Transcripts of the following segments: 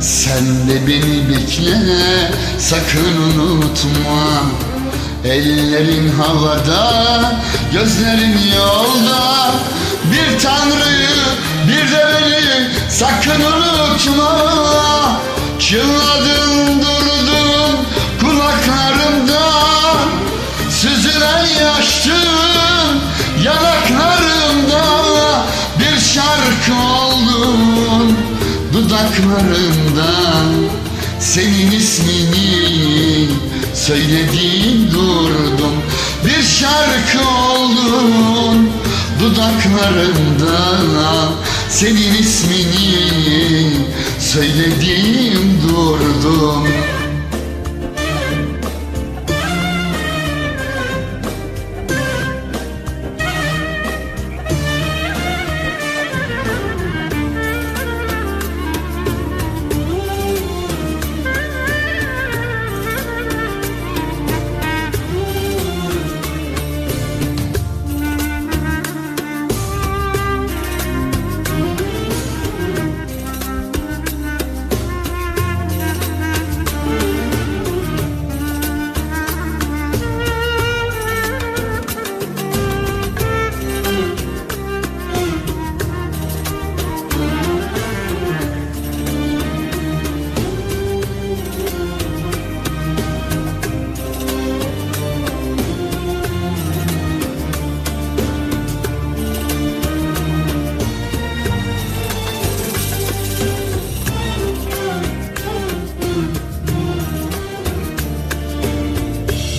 Sen de beni bekle, sakın unutma. Ellerin havada, gözlerin yolda. Bir tanrıyı, bir de beni sakın unutma. Çınladın dudaklarımda Senin ismini söylediğim durdum. Bir şarkı oldun dudaklarımda Senin ismini söylediğim durdum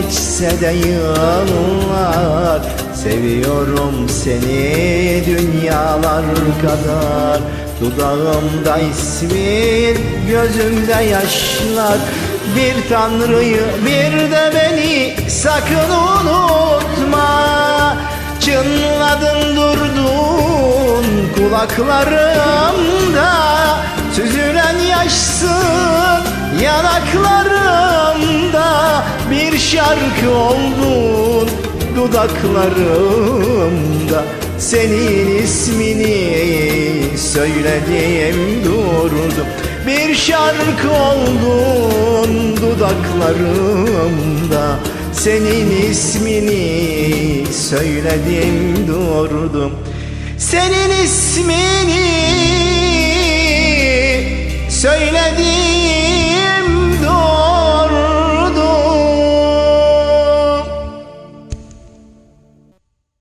geçse de yıllar Seviyorum seni dünyalar kadar. Dudağımda ismin gözümde yaşlar. Bir tanrıyı bir de beni sakın unutma. Çınladın durdun kulaklarımda. Süzülen yaşsın yanaklarımda Bir şarkı oldun dudaklarımda. Senin ismini söylediğim durdum Bir şarkı oldun dudaklarımda. Senin ismini söyledim durdum Senin ismini